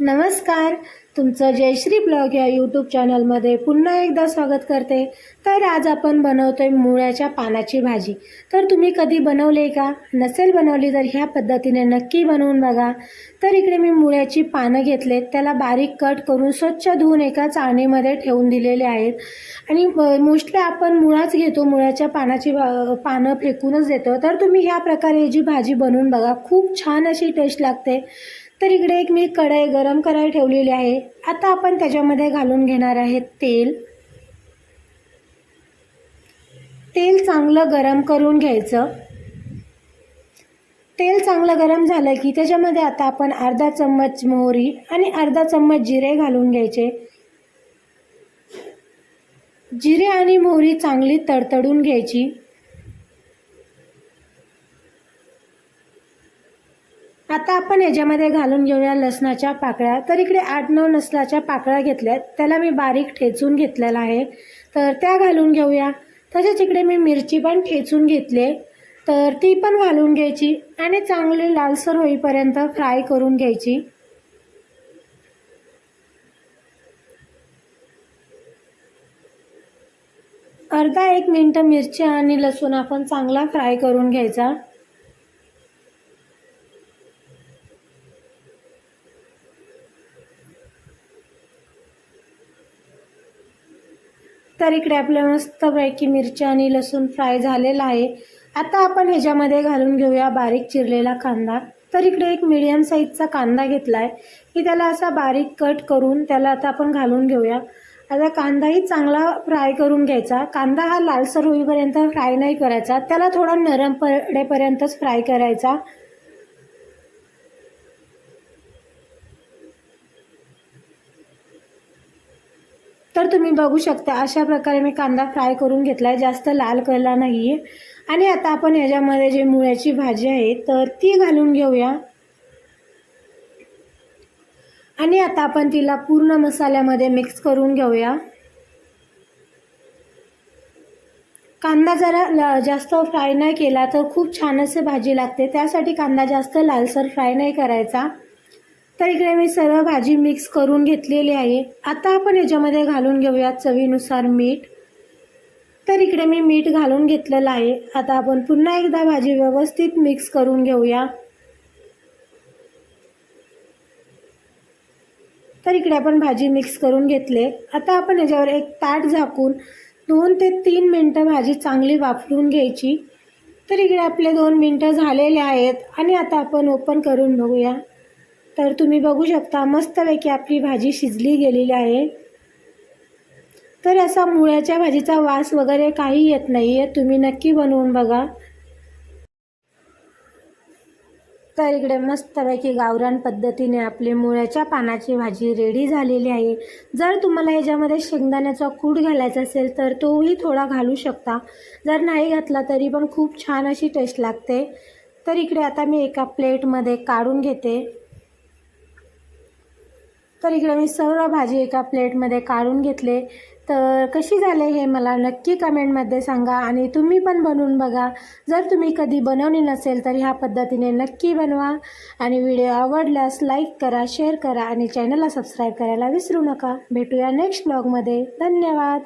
नमस्कार. तुमचं जयश्री ब्लॉग या यूट्यूब चॅनलमध्ये पुन्हा एकदा स्वागत करते. तर आज आपण बनवतोय मुळ्याच्या पानाची भाजी. तर तुम्ही कधी बनवले का? नसेल बनवली तर ह्या पद्धतीने नक्की बनवून बघा. तर इकडे मी मुळ्याची पानं घेतलेत. त्याला बारीक कट करून स्वच्छ धुवून एका चाळणीमध्ये ठेवून दिलेले आहेत. आणि मोस्टली आपण मुळाच घेतो. मुळ्याच्या पानाची भा- पानं फेकूनच देतो. तर तुम्ही ह्या प्रकारे जी भाजी बनवून बघा. खूप छान अशी टेस्ट लागते. तर इकडे एक मी कढई गरम करायला ठेवलेली आहे. आता आपण त्याच्यामध्ये घालून घेणार आहे तेल. तेल चांगलं गरम करून घ्यायचं. तेल चांगलं गरम झालं की त्याच्यामध्ये आता आपण अर्धा चम्मच मोहरी आणि अर्धा चम्मच जिरे घालून घ्यायचे. जिरे आणि मोहरी चांगली तडतडून घ्यायची. आता आपण याच्यामध्ये घालून घेऊया लसणाच्या पाकळ्या. तर इकडे आठ नऊ लसणाच्या पाकळ्या घेतल्यात. त्याला मी बारीक ठेचून घेतलेला आहे. तर त्या घालून घेऊया. तसेच इकडे मी मिरची पण ठेचून घेतली तर ती पण घालून घ्यायची आणि चांगली लालसर होईपर्यंत फ्राय करून घ्यायची. अर्धा एक मिनटं मिरची आणि लसूण आपण चांगला फ्राय करून घ्यायचा. तर इकडे आपल्या मस्तपैकी मिरची आणि लसूण फ्राय झालेला आहे. आता आपण ह्याच्यामध्ये घालून घेऊया बारीक चिरलेला कांदा. तर इकडे एक मिडियम साईजचा कांदा घेतला आहे की त्याला असा बारीक कट करून त्याला आता आपण घालून घेऊया. आता कांदाही चांगला फ्राय करून घ्यायचा. कांदा हा लालसर होईपर्यंत फ्राय नाही करायचा. त्याला थोडा नरम पडेपर्यंतच फ्राय करायचा. तर तुम्ही बघू शकता अशा प्रकारे मी कांदा फ्राय करून घेतला आहे जास्त लाल कलर नाही आहे आणि आता आपण याच्यामध्ये जे मुळ्याची भाजी आहे तर ती घालून घेऊया. आणि आता आपण तिला पूर्ण मसाल्यामध्ये मिक्स करून घेऊया. कांदा जरा ल- जास्त फ्राय नाही केला तर खूप छान असे भाजी लागते. त्यासाठी कांदा जास्त लालसर फ्राय नाही करायचा. तर इकडे मी सर्व भाजी मिक्स करून घेतलेली आहे. आता आपण याच्यामध्ये घालून घेऊया चवीनुसार मीठ. तर इकडे मी मीठ घालून घेतलेलं आहे. आता आपण पुन्हा एकदा भाजी व्यवस्थित मिक्स करून घेऊया. तर इकडे आपण भाजी मिक्स करून घेतले. आता आपण याच्यावर एक ताट झाकून दोन ते तीन मिनटं भाजी चांगली वाफरून घ्यायची. तर इकडे आपले दोन मिनटं झालेले आहेत आणि आता आपण ओपन करून बघूया. तर तुम्ही बघू शकता मस्तपैकी आपली भाजी शिजली गेलेली आहे. तर असा मुळ्याच्या भाजीचा वास वगैरे काही येत नाही आहे तुम्ही नक्की बनवून बघा. तर इकडे मस्तपैकी गावरान पद्धतीने आपली मुळ्याच्या पानाची भाजी रेडी झालेली आहे. जर तुम्हाला ह्याच्यामध्ये शेंगदाण्याचा कूट घालायचा असेल तर तोही थोडा घालू शकता. जर नाही घातला तरी पण खूप छान अशी टेस्ट लागते. तर इकडे आता मी एका प्लेटमध्ये काढून घेते. तर इकडे मी सर्व भाजी एका प्लेटमध्ये काढून घेतले. तर कशी झाले हे मला नक्की कमेंटमध्ये सांगा आणि तुम्ही पण बनवून बघा. जर तुम्ही कधी बनवली नसेल तर ह्या पद्धतीने नक्की बनवा आणि व्हिडिओ आवडल्यास लाईक करा शेअर करा आणि चॅनलला सबस्क्राईब करायला विसरू नका. भेटूया नेक्स्ट ब्लॉगमध्ये. धन्यवाद.